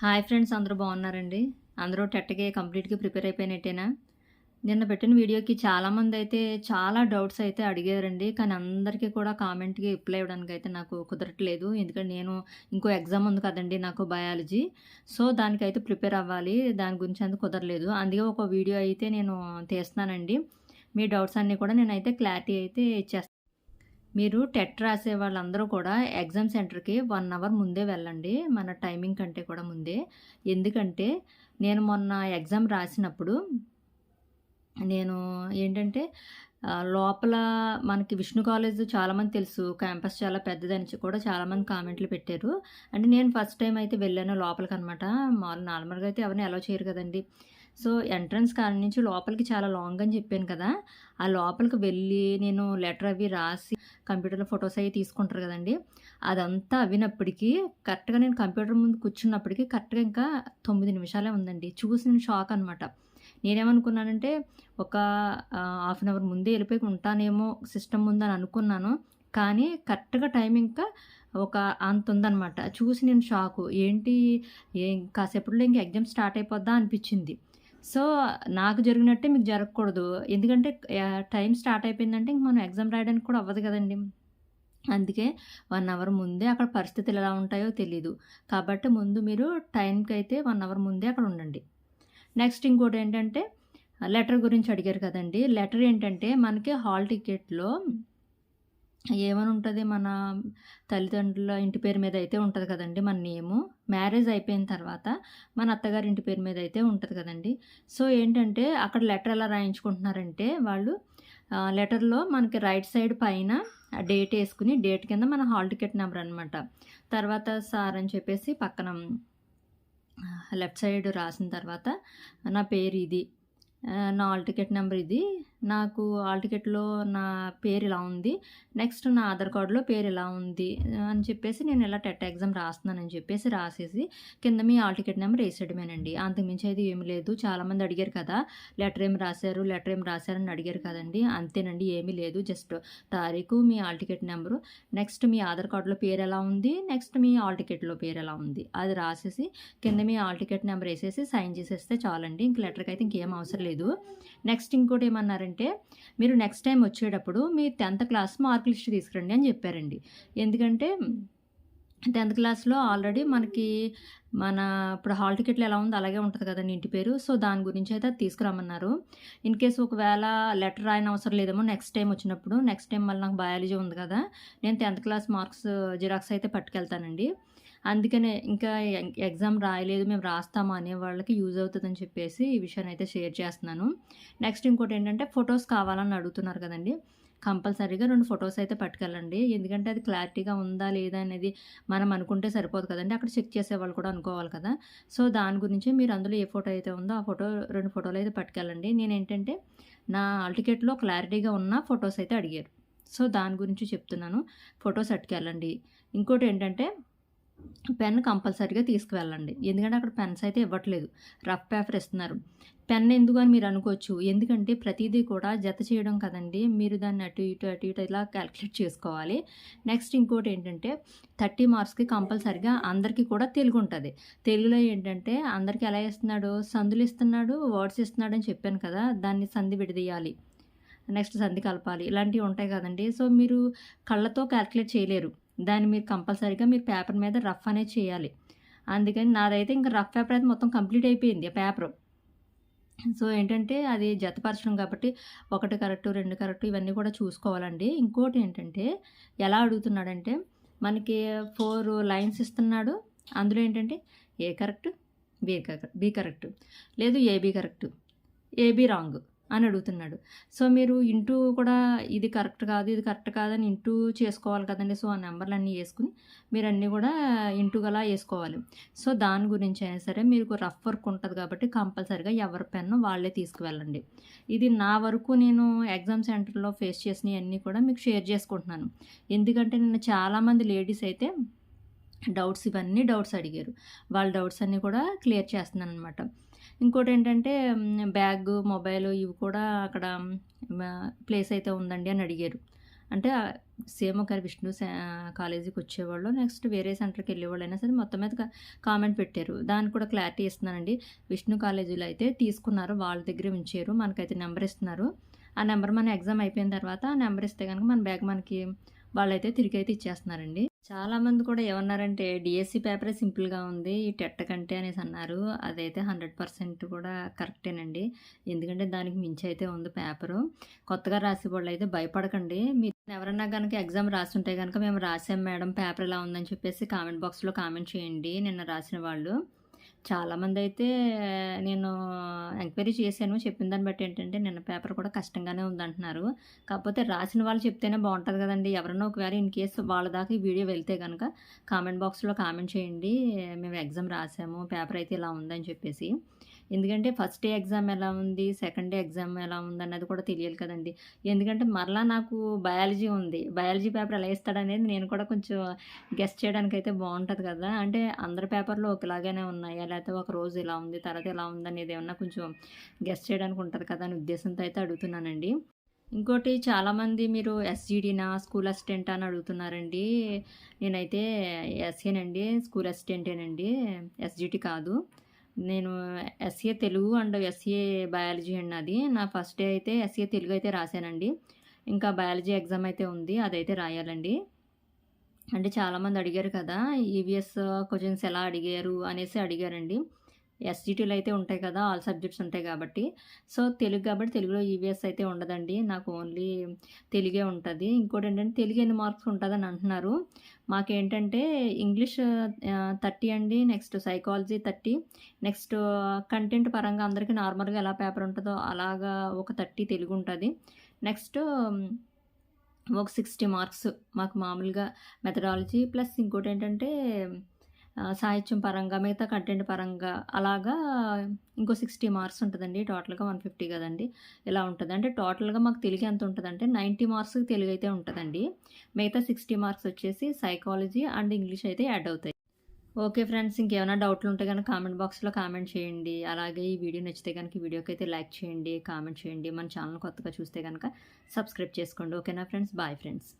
Hi friends అందరూ బాగున్నారండి? అందరూ టెట్కి కంప్లీట్గా ప్రిపేర్ అయిపోయినట్టేనా? నిన్న పెట్టిన వీడియోకి చాలామంది అయితే చాలా డౌట్స్ అయితే అడిగారండి కానీ అందరికీ కూడా కామెంట్కి రిప్లై ఇవ్వడానికి అయితే నాకు కుదరట్లేదు. ఎందుకంటే నేను ఇంకో ఎగ్జామ్ ఉంది కదండి నాకు బయాలజీ. సో దానికైతే ప్రిపేర్ అవ్వాలి దాని గురించి అంత కుదరలేదు. అందుకే ఒక వీడియో అయితే నేను తీస్తున్నానండి. మీ డౌట్స్ అన్నీ కూడా నేనైతే క్లారిటీ అయితే ఇచ్చేస్తాను మీరు టెట్ రాసే వాళ్ళందరూ కూడా ఎగ్జామ్ సెంటర్కి వన్ అవర్ ముందే వెళ్ళండి మన టైమింగ్ కంటే కూడా ముందే. ఎందుకంటే నేను మొన్న ఎగ్జామ్ రాసినప్పుడు నేను ఏంటంటే లోపల మనకి విష్ణు కాలేజ్ చాలామంది తెలుసు క్యాంపస్ చాలా పెద్దదని కూడా చాలామంది కామెంట్లు పెట్టారు. అంటే నేను ఫస్ట్ టైం అయితే వెళ్ళాను లోపలికి అనమాట మామూలు నార్మల్గా అయితే ఎవరిని అలౌ చేయరు కదండి. సో ఎంట్రన్స్ కాడ నుంచి లోపలికి చాలా లాంగ్ అని చెప్పాను కదా ఆ లోపలికి వెళ్ళి నేను లెటర్ అవి రాసి కంప్యూటర్లో ఫొటోస్ అవి తీసుకుంటారు కదండి అదంతా అవినప్పటికీ కరెక్ట్గా నేను కంప్యూటర్ ముందు కూర్చున్నప్పటికీ కరెక్ట్గా ఇంకా తొమ్మిది నిమిషాలే ఉందండి. చూసి నేను షాక్ అనమాట నేనేమనుకున్నానంటే ఒక హాఫ్ అన్ అవర్ ముందే వెళ్ళిపోయి ఉంటానేమో సిస్టమ్ ఉందని అనుకున్నాను కానీ కరెక్ట్గా టైం ఇంకా ఒక అంత ఉందన్నమాట చూసి నేను షాకు ఏంటి ఏం కాసేపట్లో ఇంక ఎగ్జామ్ స్టార్ట్ అయిపోద్దా అనిపించింది. సో నాకు జరిగినట్టే మీకు జరగకూడదు. ఎందుకంటే టైం స్టార్ట్ అయిపోయిందంటే ఇంక మనం ఎగ్జామ్ రాయడానికి కూడా అవ్వదు కదండి. అందుకే వన్ అవర్ ముందే అక్కడ పరిస్థితులు ఎలా ఉంటాయో తెలీదు. కాబట్టి ముందు మీరు టైంకి అయితే వన్ అవర్ ముందే అక్కడ ఉండండి. నెక్స్ట్ ఇంకోటి ఏంటంటే లెటర్ గురించి అడిగారు కదండి. లెటర్ ఏంటంటే మనకి హాల్ టికెట్లో ఏమని ఉంటుంది మన తల్లిదండ్రుల ఇంటి పేరు మీద అయితే ఉంటుంది కదండి మన నేము. మ్యారేజ్ అయిపోయిన తర్వాత మన అత్తగారి ఇంటి పేరు మీద అయితే ఉంటుంది కదండి. సో ఏంటంటే అక్కడ లెటర్ ఎలా రాయించుకుంటున్నారంటే వాళ్ళు లెటర్లో మనకి రైట్ సైడ్ పైన డేట్ వేసుకుని డేట్ కింద మన హాల్ టికెట్ నెంబర్ అనమాట తర్వాత సార్ అని చెప్పేసి పక్కన లెఫ్ట్ సైడ్ రాసిన తర్వాత నా పేరు ఇది. నా హాల్ టికెట్ నెంబర్ ఇది. నాకు హాల్ టికెట్లో నా పేరు ఇలా ఉంది. నెక్స్ట్ నా ఆధార్ కార్డులో పేరు ఇలా ఉంది అని చెప్పేసి నేను ఇలా టెట్ ఎగ్జామ్ రాస్తున్నానని చెప్పేసి రాసేసి కింద మీ హాల్ టికెట్ నెంబర్ వేసేయడమేనండి. అంతకుమించి అయితే ఏమి లేదు. చాలామంది అడిగారు కదా లెటర్ ఏం రాశారు లెటర్ ఏం రాశారని అడిగారు కదండి. అంతేనండి ఏమీ లేదు. జస్ట్ తారీఖు మీ హాల్ టికెట్ నెంబరు. నెక్స్ట్ మీ ఆధార్ కార్డులో పేరు ఎలా ఉంది? నెక్స్ట్ మీ హాల్ టికెట్లో పేరు ఎలా ఉంది? అది రాసేసి కింద మీ హాల్ టికెట్ నెంబర్ వేసేసి సైన్ చేసేస్తే చాలండి. ఇంక లెటర్కి అయితే ఇంకేం అవసరం లేదు నెక్స్ట్ ఇంకోటి ఏమన్నారంటే మీరు నెక్స్ట్ టైం వచ్చేటప్పుడు మీ టెన్త్ క్లాస్ మార్క్ లిస్ట్ తీసుకురండి అని చెప్పారండి. ఎందుకంటే టెన్త్ క్లాస్లో ఆల్రెడీ మనకి మన ఇప్పుడు హాల్ టికెట్లు ఎలా ఉందో అలాగే ఉంటుంది కదండి ఇంటి పేరు. సో దాని గురించి అయితే తీసుకురామన్నారు తీసుకురమ్మన్నారు. ఇన్ కేస్ ఒకవేళ లెటర్ రాయని అవసరం లేదేమో నెక్స్ట్ టైం వచ్చినప్పుడు నెక్స్ట్ టైం మళ్ళీ నాకు బయాలజీ ఉంది కదా నేను టెన్త్ క్లాస్ మార్క్స్ జిరాక్స్ అయితే పట్టుకెళ్తానండి. అందుకనే ఇంకా ఎగ్జామ్ రాయలేదు మేము రాస్తాము అనే వాళ్ళకి యూజ్ అవుతుందని చెప్పేసి ఈ విషయాన్ని అయితే షేర్ చేస్తున్నాను. నెక్స్ట్ ఇంకోటి ఏంటంటే ఫొటోస్ కావాలని అడుగుతున్నారు కదండి. కంపల్సరీగా రెండు ఫొటోస్ అయితే పట్టుకెళ్ళండి. ఎందుకంటే అది క్లారిటీగా ఉందా లేదా అనేది మనం అనుకుంటే సరిపోదు కదండి. అక్కడ చెక్ చేసేవాళ్ళు కూడా అనుకోవాలి కదా. సో దాని గురించి మీరు అందులో ఏ ఫోటో అయితే ఉందో ఆ ఫోటో రెండు ఫోటోలు అయితే పట్టుకెళ్ళండి. నేను ఏంటంటే నా టికెట్లో క్లారిటీగా ఉన్న ఫొటోస్ అయితే అడిగారు. సో దాని గురించి చెప్తున్నాను. ఫొటోస్ అట్టుకెళ్ళండి ఇంకోటి ఏంటంటే పెన్ కంపల్సరీగా తీసుకువెళ్ళండి. ఎందుకంటే అక్కడ పెన్స్ అయితే ఇవ్వట్లేదు. రఫ్ పేపర్ ఇస్తున్నారు. పెన్ ఎందుకు అని మీరు అనుకోవచ్చు. ఎందుకంటే ప్రతిదీ కూడా జత చేయడం కదండి. మీరు దాన్ని అటు ఇటు అటు ఇటు ఇలా క్యాలిక్యులేట్ చేసుకోవాలి. నెక్స్ట్ ఇంకోటి ఏంటంటే థర్టీ మార్క్స్కి కంపల్సరిగా అందరికీ కూడా తెలుగు ఉంటుంది. తెలుగులో ఏంటంటే అందరికీ ఎలా ఇస్తున్నాడు? సందులు ఇస్తున్నాడు? వర్డ్స్ ఇస్తున్నాడు అని చెప్పాను కదా. దాన్ని సంధి విడదీయాలి. నెక్స్ట్ సంధి కలపాలి. ఇలాంటివి ఉంటాయి కదండి. సో మీరు కళ్ళతో క్యాలిక్యులేట్ చేయలేరు. దాన్ని మీరు కంపల్సరీగా మీరు పేపర్ మీద రఫ్ అనేది చేయాలి. అందుకని నాదైతే ఇంకా రఫ్ పేపర్ అయితే మొత్తం కంప్లీట్ అయిపోయింది ఆ పేపర్. సో ఏంటంటే అది జతపరచడం కాబట్టి ఒకటి కరెక్ట్ రెండు కరెక్ట్ ఇవన్నీ కూడా చూసుకోవాలండి. ఇంకోటి ఏంటంటే ఎలా అడుగుతున్నాడంటే మనకి ఫోర్ లైన్స్ ఇస్తున్నాడు. అందులో ఏంటంటే A correct B correct B correct. లేదు ఏబి కరెక్ట్ ఏబి రాంగ్. అని అడుగుతున్నాడు. సో మీరు ఇంటూ కూడా ఇది కరెక్ట్ కాదు ఇది కరెక్ట్ కాదని ఇంటూ చేసుకోవాలి కదండి. సో ఆ నెంబర్లు అన్నీ వేసుకుని మీరు అన్నీ కూడా ఇంటూ గలా వేసుకోవాలి. సో దాని గురించి అయినా సరే మీకు రఫ్ వర్క్ ఉంటుంది కాబట్టి కంపల్సరీగా ఎవరి పెన్ను వాళ్ళే తీసుకువెళ్ళండి. ఇది నా వరకు నేను ఎగ్జామ్ సెంటర్లో ఫేస్ చేసినవన్నీ కూడా మీకు షేర్ చేసుకుంటున్నాను. ఎందుకంటే నేను చాలామంది లేడీస్ అయితే డౌట్స్ ఇవన్నీ డౌట్స్ అడిగారు. వాళ్ళ డౌట్స్ అన్నీ కూడా క్లియర్ చేస్తున్నాను అనమాట ఇంకోటి ఏంటంటే బ్యాగ్ మొబైల్ ఇవి కూడా అక్కడ ప్లేస్ అయితే ఉందండి అని అడిగారు. అంటే సేమ్ ఒకరి విష్ణు కాలేజీకి వచ్చేవాళ్ళు నెక్స్ట్ వేరే సెంటర్కి వెళ్ళేవాళ్ళు అయినా సరే మొత్తం మీద కామెంట్ పెట్టారు. దానికి కూడా క్లారిటీ ఇస్తున్నానండి. విష్ణు కాలేజీలో అయితే తీసుకున్నారు వాళ్ళ దగ్గర ఉంచారు మనకైతే నెంబర్ ఇస్తున్నారు. ఆ నెంబర్ మన ఎగ్జామ్ అయిపోయిన తర్వాత ఆ నెంబర్ ఇస్తే కనుక మన బ్యాగ్ మనకి వాళ్ళైతే తిరిగి అయితే ఇచ్చేస్తున్నారండి. చాలా మంది కూడా ఏమన్నారంటే డిఎస్సి పేపరే సింపుల్గా ఉంది ఈ టెట్ కంటే అనేసి అన్నారు. అదైతే హండ్రెడ్ పర్సెంట్ కూడా కరెక్టేనండి. ఎందుకంటే దానికి మించి అయితే ఉంది పేపరు. కొత్తగా రాసే వాళ్ళు అయితే భయపడకండి. మీరు ఎవరన్నా కనుక ఎగ్జామ్ రాస్తుంటే కనుక మేము రాసాం మేడం పేపర్ ఇలా ఉందని చెప్పేసి కామెంట్ బాక్స్లో కామెంట్ చేయండి. నిన్న రాసిన వాళ్ళు. చాలామంది అయితే నేను ఎంక్వైరీ చేశాను. చెప్పిన దాన్ని బట్టి ఏంటంటే నిన్న పేపర్ కూడా కష్టంగానే ఉందంటున్నారు. కాకపోతే రాసిన వాళ్ళు చెప్తేనే బాగుంటుంది కదండి. ఎవరైనా ఒకవేళ ఇన్ కేసు వాళ్ళ దాకా ఈ వీడియో వెళ్తే కనుక కామెంట్ బాక్స్లో కామెంట్ చేయండి. మేము ఎగ్జామ్ రాసాము. పేపర్ అయితే ఇలా ఉందని చెప్పేసి. ఎందుకంటే ఫస్ట్ డే ఎగ్జామ్ ఎలా ఉంది సెకండ్ డే ఎగ్జామ్ ఎలా ఉంది అన్నది కూడా తెలియాలి కదండి. ఎందుకంటే మరలా నాకు బయాలజీ ఉంది. బయాలజీ పేపర్ ఎలా ఇస్తాడనేది నేను కూడా కొంచెం గెస్ట్ చేయడానికి అయితే బాగుంటుంది కదా. అంటే అందరి పేపర్లు ఒకలాగానే ఉన్నాయా. లేకపోతే ఒక రోజు ఇలా ఉంది తర్వాత ఇలా ఉంది అనేది ఏమన్నా కొంచెం గెస్ట్ చేయడానికి ఉంటుంది కదా అనే ఉద్దేశంతో అయితే అడుగుతున్నానండి. ఇంకోటి చాలామంది మీరు ఎస్జీడీనా స్కూల్ అసిస్టెంట్ అని అడుగుతున్నారండి. నేనైతే ఎస్ఏనండి స్కూల్ అసిస్టెంటేనండి. ఎస్జీటీ కాదు. నేను SA Telugu and SA biology అండి అది నా ఫస్ట్ డే అయితే ఎస్ఏ తెలుగు అయితే రాశానండి. ఇంకా బయాలజీ ఎగ్జామ్ అయితే ఉంది అదైతే రాయాలండి. అంటే చాలామంది అడిగారు కదా ఈవీఎస్ క్వశ్చన్స్ ఎలా అడిగారు అనేసి అడిగారండి. ఎస్జిటీలు అయితే ఉంటాయి కదా ఆల్ సబ్జెక్ట్స్ ఉంటాయి కాబట్టి. సో తెలుగు కాబట్టి తెలుగులో ఈవీఎస్ అయితే ఉండదండి. నాకు ఓన్లీ తెలుగే ఉంటుంది. ఇంకోటి ఏంటంటే తెలుగు ఎన్ని మార్క్స్ ఉంటుందని అంటున్నారు. మాకేంటంటే ఇంగ్లీష్ థర్టీ అండి next psychology thirty next content పరంగా అందరికీ నార్మల్గా ఎలా పేపర్ ఉంటుందో అలాగా ఒక థర్టీ తెలుగు ఉంటుంది. నెక్స్ట్ ఒక సిక్స్టీ మార్క్స్ మాకు మామూలుగా మెథడాలజీ ప్లస్ ఇంకోటి ఏంటంటే సాహిత్యం పరంగా మిగతా కంటెంట్ పరంగా అలాగా ఇంకో సిక్స్టీ మార్క్స్ ఉంటుందండి. టోటల్గా వన్ ఫిఫ్టీ కదండి. ఇలా ఉంటుంది? అంటే టోటల్గా మాకు తెలుగు ఎంత ఉంటుందంటే నైంటీ మార్క్స్ తెలుగు అయితే ఉంటుందండి. మిగతా సిక్స్టీ మార్క్స్ వచ్చేసి సైకాలజీ అండ్ ఇంగ్లీష్ అయితే యాడ్ అవుతాయి. ఓకే ఫ్రెండ్స్ ఇంకేమైనా డౌట్లు ఉంటే కనుక కామెంట్ బాక్స్లో కామెంట్ చేయండి. అలాగే ఈ వీడియో నచ్చితే కనుక ఈ వీడియోకి అయితే లైక్ చేయండి కామెంట్ చేయండి. మన ఛానల్ కొత్తగా చూస్తే కనుక సబ్స్క్రైబ్ చేసుకోండి. ఓకేనా ఫ్రెండ్స్? Bye friends.